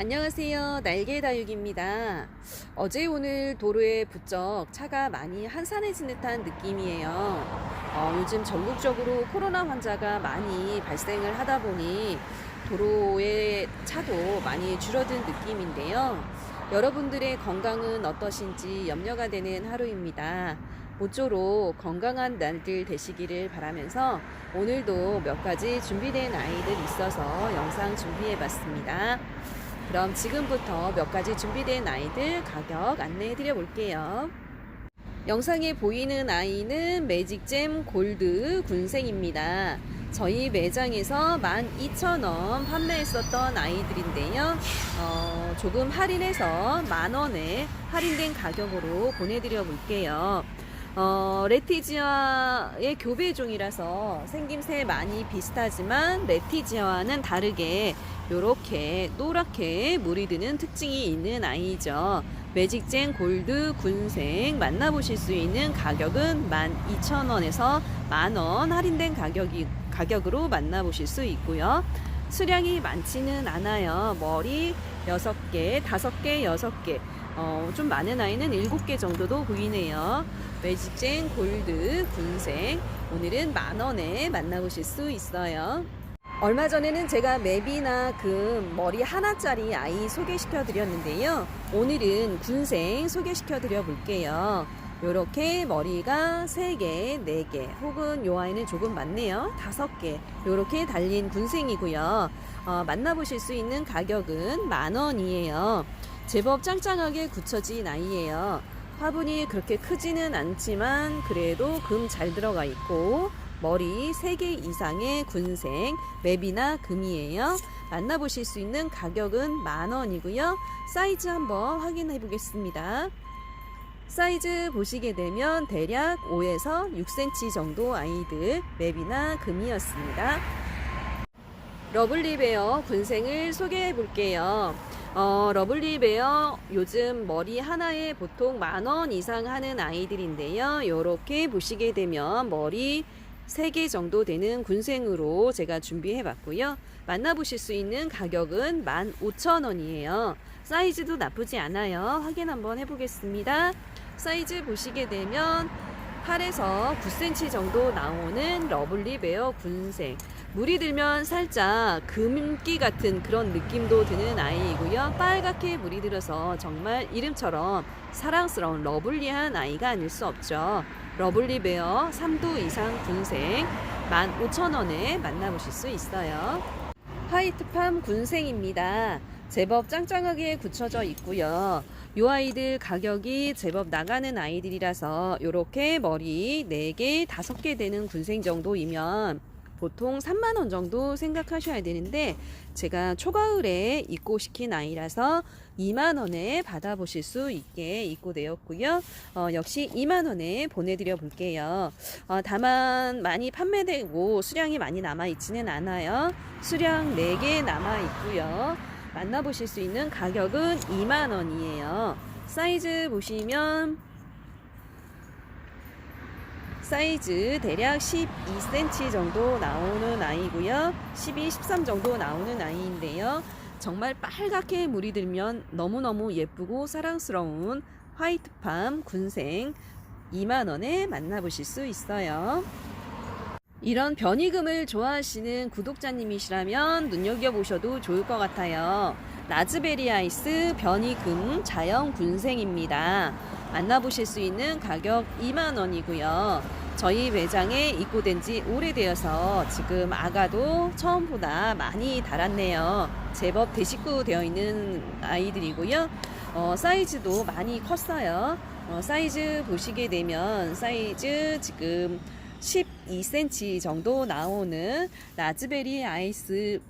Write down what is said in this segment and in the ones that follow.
안녕하세요. 날개다육입니다. 어제 오늘 도로에 부쩍 차가 많이 한산해진 듯한 느낌이에요. 어, 요즘 전국적으로 코로나 환자가 많이 발생을 하다 보니 도로의 차도 많이 줄어든 느낌인데요. 여러분들의 건강은 어떠신지 염려가 되는 하루입니다. 모쪼록 건강한 날들 되시기를 바라면서 오늘도 몇 가지 준비된 아이들 있어서 영상 준비해 봤습니다. 그럼 지금부터 몇 가지 준비된 아이들 가격 안내해 드려 볼게요. 영상에 보이는 아이는 매직잼 골드 군생입니다. 저희 매장에서 12,000원 판매했었던 아이들인데요. 어, 조금 할인해서 만원에 할인된 가격으로 보내드려 볼게요. 어, 레티지아의 교배종이라서 생김새 많이 비슷하지만 레티지아와는 다르게 이렇게 노랗게 물이 드는 특징이 있는 아이죠. 매직젠 골드 군생 만나보실 수 있는 가격은 12,000원에서 만원 할인된 가격이, 가격으로 만나보실 수 있고요. 수량이 많지는 않아요. 머리 6개, 5개, 6개. 어, 좀 많은 아이는 7개 정도도 보이네요. 매직젠 골드 군생. 오늘은 만원에 만나보실 수 있어요. 얼마 전에는 제가 맵이나 금 머리 하나짜리 아이 소개시켜 드렸는데요. 오늘은 군생 소개시켜 드려 볼게요. 요렇게 머리가 3개, 4개, 혹은 요 아이는 조금 많네요. 5개. 요렇게 달린 군생이고요. 어, 만나보실 수 있는 가격은 만원이에요. 제법 짱짱하게 굳혀진 아이예요. 화분이 그렇게 크지는 않지만 그래도 금 잘 들어가 있고 머리 3개 이상의 군생 맵이나 금이에요. 만나보실 수 있는 가격은 만원이고요. 사이즈 한번 확인해 보겠습니다. 사이즈 보시게 되면 대략 5에서 6cm 정도 아이들 맵이나 금이었습니다. 러블리베어 군생을 소개해 볼게요. 어, 러블리베어 요즘 머리 하나에 보통 만 원 이상 하는 아이들인데요. 이렇게 보시게 되면 머리 3개 정도 되는 군생으로 제가 준비해 봤고요. 만나보실 수 있는 가격은 15,000원이에요. 사이즈도 나쁘지 않아요. 확인 한번 해보겠습니다. 사이즈 보시게 되면 8에서 9cm 정도 나오는 러블리 베어 군생. 물이 들면 살짝 금기 같은 그런 느낌도 드는 아이이고요. 빨갛게 물이 들어서 정말 이름처럼 사랑스러운 러블리한 아이가 아닐 수 없죠. 러블리 베어 3도 이상 군생 15,000원에 만나보실 수 있어요. 화이트팜 군생입니다. 제법 짱짱하게 굳혀져 있고요. 요 아이들 가격이 제법 나가는 아이들이라서 요렇게 머리 4개, 5개 되는 군생 정도이면 보통 3만원 정도 생각하셔야 되는데 제가 초가을에 입고 시킨 아이라서 2만원에 받아보실 수 있게 입고되었고요. 어, 역시 2만원에 보내드려 볼게요. 어, 다만 많이 판매되고 수량이 많이 남아있지는 않아요. 수량 4개 남아있고요. 만나보실 수 있는 가격은 2만원이에요. 사이즈 보시면 사이즈 대략 12cm 정도 나오는 아이고요. 12, 13 정도 나오는 아이인데요. 정말 빨갛게 물이 들면 너무너무 예쁘고 사랑스러운 화이트팜 군생 2만원에 만나보실 수 있어요. 이런 변이금을 좋아하시는 구독자님이시라면 눈여겨보셔도 좋을 것 같아요. 라즈베리 아이스 변이금 자연 군생입니다. 만나보실 수 있는 가격 2만원이고요. 저희 매장에 입고된 지 오래되어서 지금 아가도 처음보다 많이 달았네요. 제법 대식구 되어 있는 아이들이고요. 어, 사이즈도 많이 컸어요. 어, 사이즈 보시게 되면 사이즈 지금 12cm 정도 나오는 라즈베리 아이스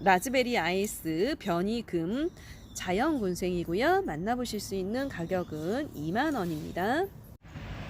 라즈베리 아이스 변이금 자연 군생이고요. 만나보실 수 있는 가격은 2만 원입니다.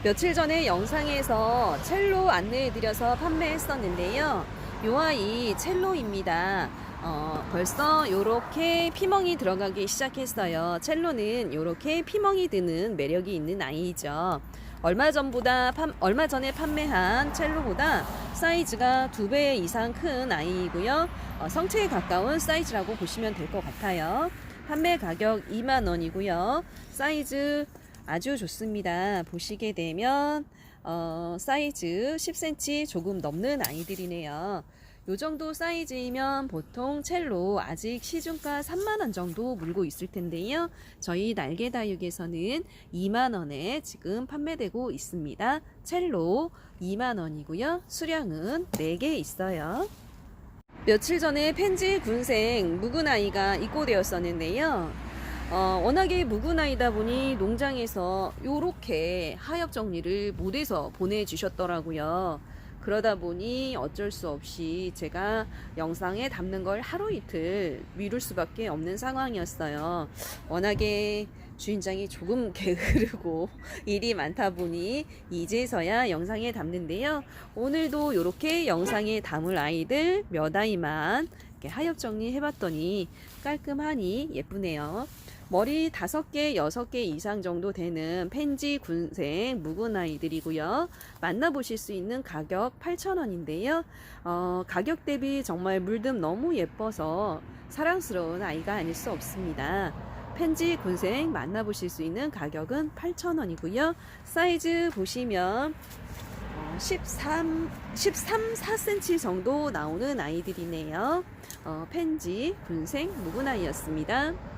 며칠 전에 영상에서 첼로 안내해드려서 판매했었는데요. 요 아이 첼로입니다. 어, 벌써 이렇게 피멍이 들어가기 시작했어요. 첼로는 이렇게 피멍이 드는 매력이 있는 아이죠. 얼마 전보다 판- 얼마 전에 판매한 첼로보다 사이즈가 두 배 이상 큰 아이이고요. 어, 성체에 가까운 사이즈라고 보시면 될 것 같아요. 판매 가격 2만 원이고요. 사이즈 아주 좋습니다. 보시게 되면 어, 사이즈 10cm 조금 넘는 아이들이네요. 요 정도 사이즈이면 보통 첼로 아직 시중가 3만원 정도 물고 있을 텐데요. 저희 날개다육에서는 2만원에 지금 판매되고 있습니다. 첼로 2만원이고요. 수량은 4개 있어요. 며칠 전에 펜지 군생 묵은 아이가 입고되었었는데요. 어, 워낙에 묵은 아이다 보니 농장에서 요렇게 하엽 정리를 못해서 보내주셨더라고요. 그러다 보니 어쩔 수 없이 제가 영상에 담는 걸 하루 이틀 미룰 수밖에 없는 상황이었어요. 워낙에 주인장이 조금 게으르고 일이 많다 보니 이제서야 영상에 담는데요. 오늘도 이렇게 영상에 담을 아이들 몇 아이만 하엽 정리해봤더니 깔끔하니 예쁘네요. 머리 다섯 개, 여섯 개 이상 정도 되는 펜지 군생 묵은 아이들이고요. 만나보실 수 있는 가격 8,000원인데요. 어, 가격 대비 정말 물듬 너무 예뻐서 사랑스러운 아이가 아닐 수 없습니다. 펜지 군생 만나보실 수 있는 가격은 8,000원이고요. 사이즈 보시면 어, 13, 13, 4cm 정도 나오는 아이들이네요. 어, 펜지 군생 묵은 아이였습니다.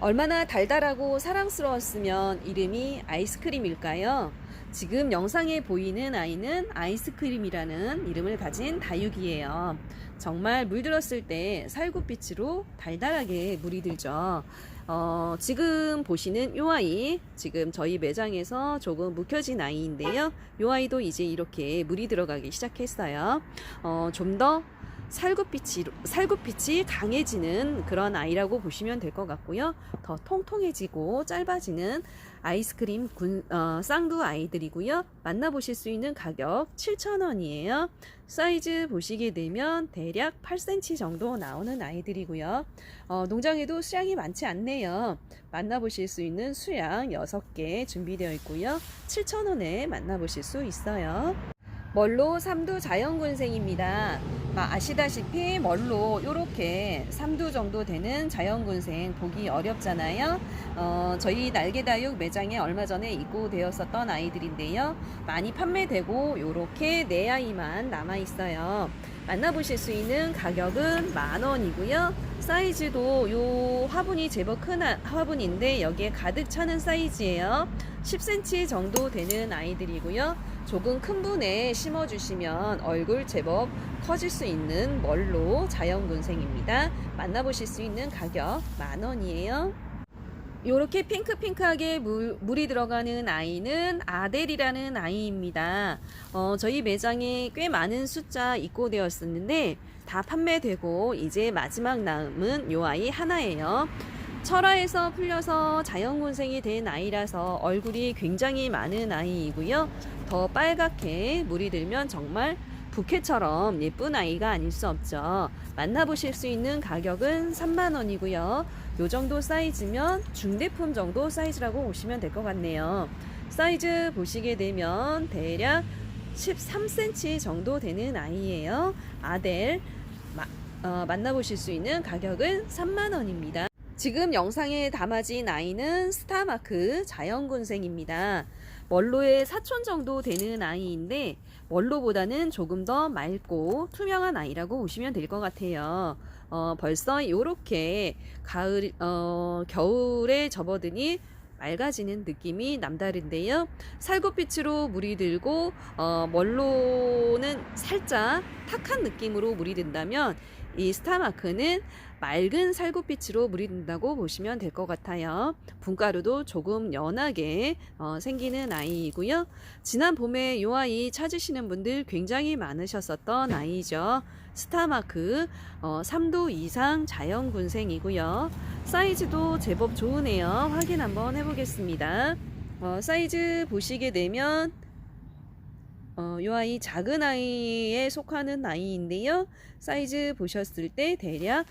얼마나 달달하고 사랑스러웠으면 이름이 아이스크림일까요? 지금 영상에 보이는 아이는 아이스크림이라는 이름을 가진 다육이에요. 정말 물들었을 때 살구빛으로 달달하게 물이 들죠. 어, 지금 보시는 이 아이, 지금 저희 매장에서 조금 묵혀진 아이인데요. 이 아이도 이제 이렇게 물이 들어가기 시작했어요. 어, 좀더 살구빛이, 살구빛이 강해지는 그런 아이라고 보시면 될 것 같고요. 더 통통해지고 짧아지는 아이스크림 군, 어, 쌍두 아이들이고요. 만나보실 수 있는 가격 7,000원이에요. 사이즈 보시게 되면 대략 8cm 정도 나오는 아이들이고요. 어, 농장에도 수량이 많지 않네요. 만나보실 수 있는 수량 6개 준비되어 있고요. 7,000원에 만나보실 수 있어요. 멀로 삼두 자연군생입니다. 아시다시피 멀로 이렇게 삼두 정도 되는 자연군생 보기 어렵잖아요. 어, 저희 날개다육 매장에 얼마 전에 입고되었었던 아이들인데요. 많이 판매되고 이렇게 네 아이만 남아 있어요. 만나보실 수 있는 가격은 만 원이고요. 사이즈도 요 화분이 제법 큰 화- 화분인데 여기에 가득 차는 사이즈예요. 10cm 정도 되는 아이들이고요. 조금 큰 분에 심어주시면 얼굴 제법 커질 수 있는 멀로 자연군생입니다. 만나보실 수 있는 가격 만 원이에요. 요렇게 핑크핑크하게 물, 물이 들어가는 아이는 아델이라는 아이입니다. 어, 저희 매장에 꽤 많은 숫자 입고되었었는데 다 판매되고 이제 마지막 남은 요 아이 하나예요. 철화에서 풀려서 자연군생이 된 아이라서 얼굴이 굉장히 많은 아이이고요. 더 빨갛게 물이 들면 정말 부케처럼 예쁜 아이가 아닐 수 없죠. 만나보실 수 있는 가격은 3만원이고요. 요 정도 사이즈면 중대품 정도 사이즈라고 보시면 될 것 같네요. 사이즈 보시게 되면 대략 13cm 정도 되는 아이예요. 아델 마, 어, 만나보실 수 있는 가격은 3만원입니다. 지금 영상에 담아진 아이는 스타마크 자연군생입니다. 멀로의 사촌 정도 되는 아이인데 멀로보다는 조금 더 맑고 투명한 아이라고 보시면 될 것 같아요. 어, 벌써 이렇게 가을 어, 겨울에 접어드니 맑아지는 느낌이 남다른데요. 살구빛으로 물이 들고 어, 멀로는 살짝 탁한 느낌으로 물이 든다면 이 스타마크는 맑은 살구빛으로 물이 든다고 보시면 될 것 같아요. 분가루도 조금 연하게 어, 생기는 아이이고요. 지난 봄에 이 아이 찾으시는 분들 굉장히 많으셨었던 아이죠. 스타마크 어, 3도 이상 자연군생이고요. 사이즈도 제법 좋으네요. 확인 한번 해보겠습니다. 어, 사이즈 보시게 되면 어, 이 아이 작은 아이에 속하는 아이인데요. 사이즈 보셨을 때 대략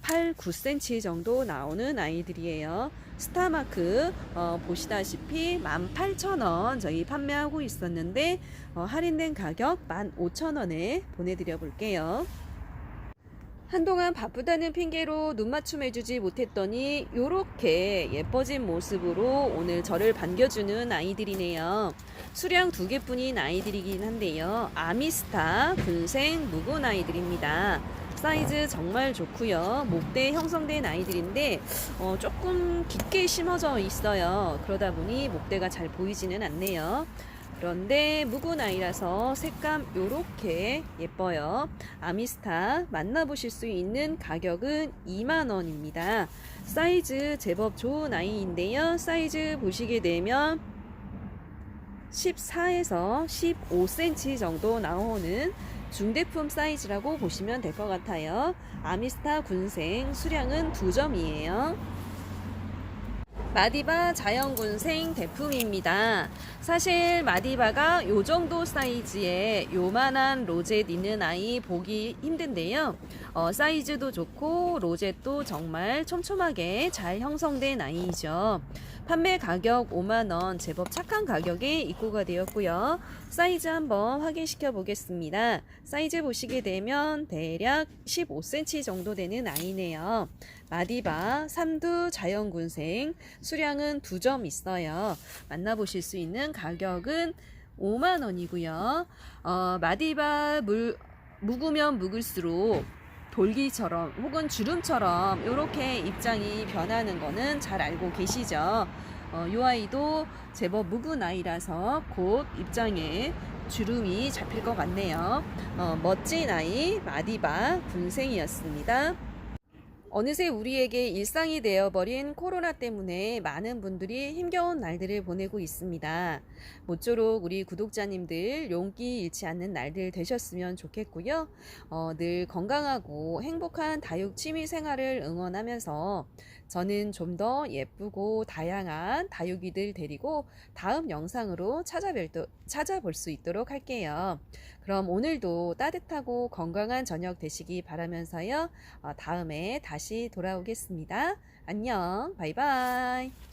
8, 9cm 정도 나오는 아이들이에요. 스타마크 어, 보시다시피 18,000원 저희 판매하고 있었는데 어, 할인된 가격 15,000원에 보내드려 볼게요. 한동안 바쁘다는 핑계로 눈 맞춤 해주지 못했더니 요렇게 예뻐진 모습으로 오늘 저를 반겨주는 아이들이네요. 수량 두 개뿐인 아이들이긴 한데요. 아미스타, 군생, 묵은 아이들입니다. 사이즈 정말 좋고요. 목대 형성된 아이들인데 어, 조금 깊게 심어져 있어요. 그러다 보니 목대가 잘 보이지는 않네요. 그런데 묵은 아이라서 색감 요렇게 예뻐요. 아미스타 만나보실 수 있는 가격은 2만원입니다. 사이즈 제법 좋은 아이인데요. 사이즈 보시게 되면 14에서 15cm 정도 나오는 중대품 사이즈라고 보시면 될 것 같아요. 아미스타 군생 수량은 2점이에요. 마디바 자연군생 대품입니다. 사실 마디바가 요 정도 사이즈의 요만한 로zet 있는 아이 보기 힘든데요. 어, 사이즈도 좋고 로zet도 정말 촘촘하게 잘 형성된 아이죠. 판매 가격 5만원 제법 착한 가격에 입고가 되었고요. 사이즈 한번 확인시켜 보겠습니다. 사이즈 보시게 되면 대략 15cm 정도 되는 아이네요. 마디바 삼두 자연군생 수량은 두 점 있어요. 만나보실 수 있는 가격은 5만 원이고요. 어, 마디바 물 묵으면 묵을수록 돌기처럼 혹은 주름처럼 이렇게 입장이 변하는 거는 잘 알고 계시죠. 어, 이 아이도 제법 묵은 아이라서 곧 입장에 주름이 잡힐 것 같네요. 어, 멋진 아이 마디바 군생이었습니다. 어느새 우리에게 일상이 되어버린 코로나 때문에 많은 분들이 힘겨운 날들을 보내고 있습니다. 모쪼록 우리 구독자님들 용기 잃지 않는 날들 되셨으면 좋겠고요. 어, 늘 건강하고 행복한 다육 취미 생활을 응원하면서 저는 좀 더 예쁘고 다양한 다육이들 데리고 다음 영상으로 찾아뵐, 찾아볼 수 있도록 할게요. 그럼 오늘도 따뜻하고 건강한 저녁 되시기 바라면서요. 어, 다음에 다시 돌아오겠습니다. 안녕. 바이바이.